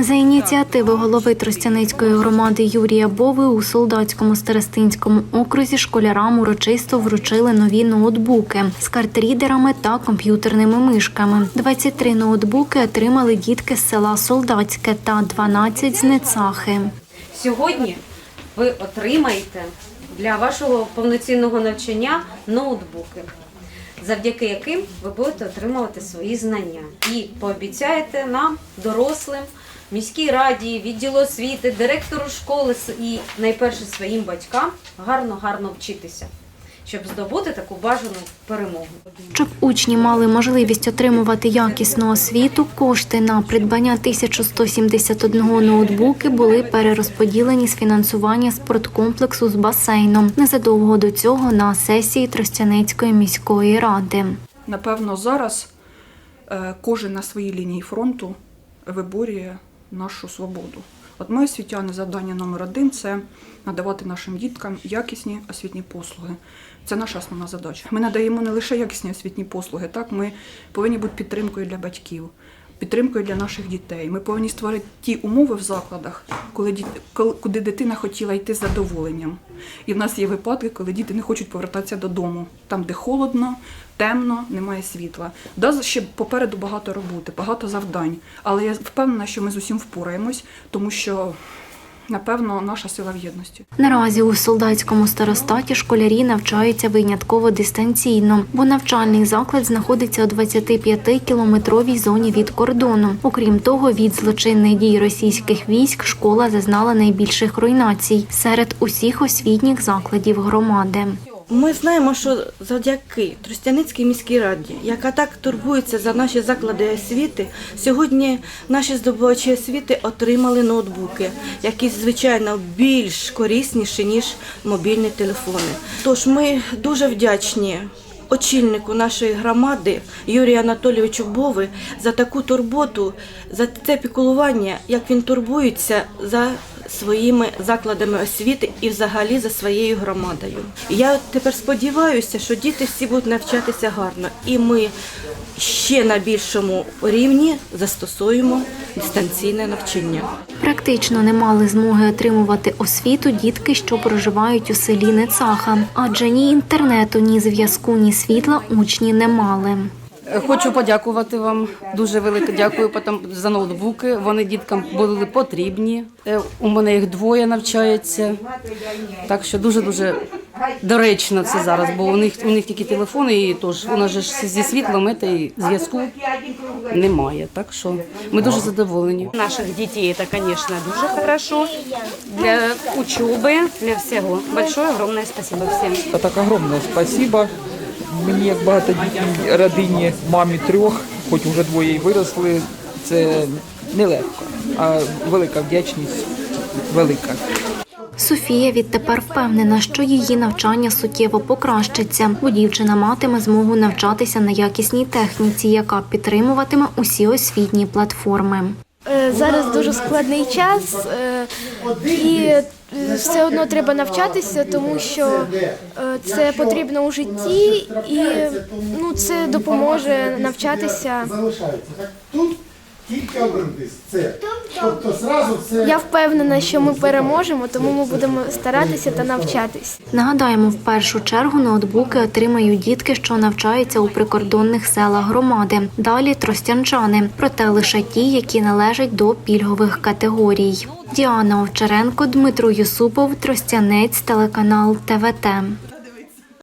За ініціативи голови Тростяницької громади Юрія Бови у солдатському старостинському окрузі школярам урочисто вручили нові ноутбуки з картрідерами та комп'ютерними мишками. 23 ноутбуки отримали дітки з села Солдатське та 12 з Нецахи. Сьогодні ви отримаєте для вашого повноцінного навчання ноутбуки, завдяки яким ви будете отримувати свої знання. І пообіцяєте нам, дорослим, міській раді, відділу освіти, директору школи і найперше своїм батькам гарно-гарно вчитися, щоб здобути таку бажану перемогу. Щоб учні мали можливість отримувати якісну освіту, кошти на придбання 1171 ноутбуки були перерозподілені з фінансування спорткомплексу з басейном незадовго до цього на сесії Тростяницької міської ради. Напевно, зараз е, кожен на своїй лінії фронту виборює нашу свободу. От ми, освітяни, завдання номер один це надавати нашим діткам якісні освітні послуги. Це наша основна задача. Ми надаємо не лише якісні освітні послуги, так ми повинні бути підтримкою для батьків, підтримкою для наших дітей. Ми повинні створити ті умови в закладах, коли куди дитина хотіла йти з задоволенням. І в нас є випадки, коли діти не хочуть повертатися додому, там, де холодно, темно, немає світла. Да, ще попереду багато роботи, багато завдань. Але я впевнена, що ми з усім впораємось, тому що, напевно, наша сила в єдності. Наразі у солдатському старостаті школярі навчаються винятково дистанційно, бо навчальний заклад знаходиться у 25-кілометровій зоні від кордону. Окрім того, від злочинних дій російських військ школа зазнала найбільших руйнацій серед усіх освітніх закладів громади. Ми знаємо, що завдяки Тростяницькій міській раді, яка так турбується за наші заклади освіти, сьогодні наші здобувачі освіти отримали ноутбуки, які звичайно більш корисніші ніж мобільні телефони. Тож ми дуже вдячні. Очільнику нашої громади Юрію Анатолійовичу Бови за таку турботу, за те піклування, як він турбується за своїми закладами освіти і взагалі за своєю громадою. Я тепер сподіваюся, що діти всі будуть навчатися гарно, і ми ще на більшому рівні застосуємо дистанційне навчання. Практично не мали змоги отримувати освіту дітки, що проживають у селі Нецаха, адже ні інтернету, ні зв'язку, ні світла учні не мали. Хочу подякувати вам. Дуже велике дякую потім за ноутбуки. Вони діткам були потрібні. Е, У мене їх двоє навчається. Так що дуже дуже доречно це зараз, бо у них у них тільки телефони, і тож у нас же ж зі світлом це і зв'язку немає. Так що ми дуже задоволені. наших детей это, конечно, дуже хорошо для учебы, для всего. Большое огромное спасибо всем. Та так огромне спасибо. Мені як багатодітній родині, мамі трьох, хоч вже двоє й виросли, це нелегко, а велика вдячність велика. Софія відтепер впевнена, що її навчання суттєво покращиться, бо дівчина матиме змогу навчатися на якісній техніці, яка підтримуватиме усі освітні платформи. Зараз дуже складний час, е, і е, все одно треба навчатися, тому що е, це потрібно у житті, і ну, це допоможе навчатися. залишається. Так тут тільки один. Це. Тобто зразу це. Я впевнена, що ми переможемо, тому ми будемо старатися та навчатись. Нагадаємо, в першу чергу ноутбуки отримають дітки, що навчаються у прикордонних селах громади. Далі тростянчани, проте лише ті, які належать до пільгових категорій. Діана Овчаренко, Дмитро Юсупов, Тростянець, телеканал ТВТ.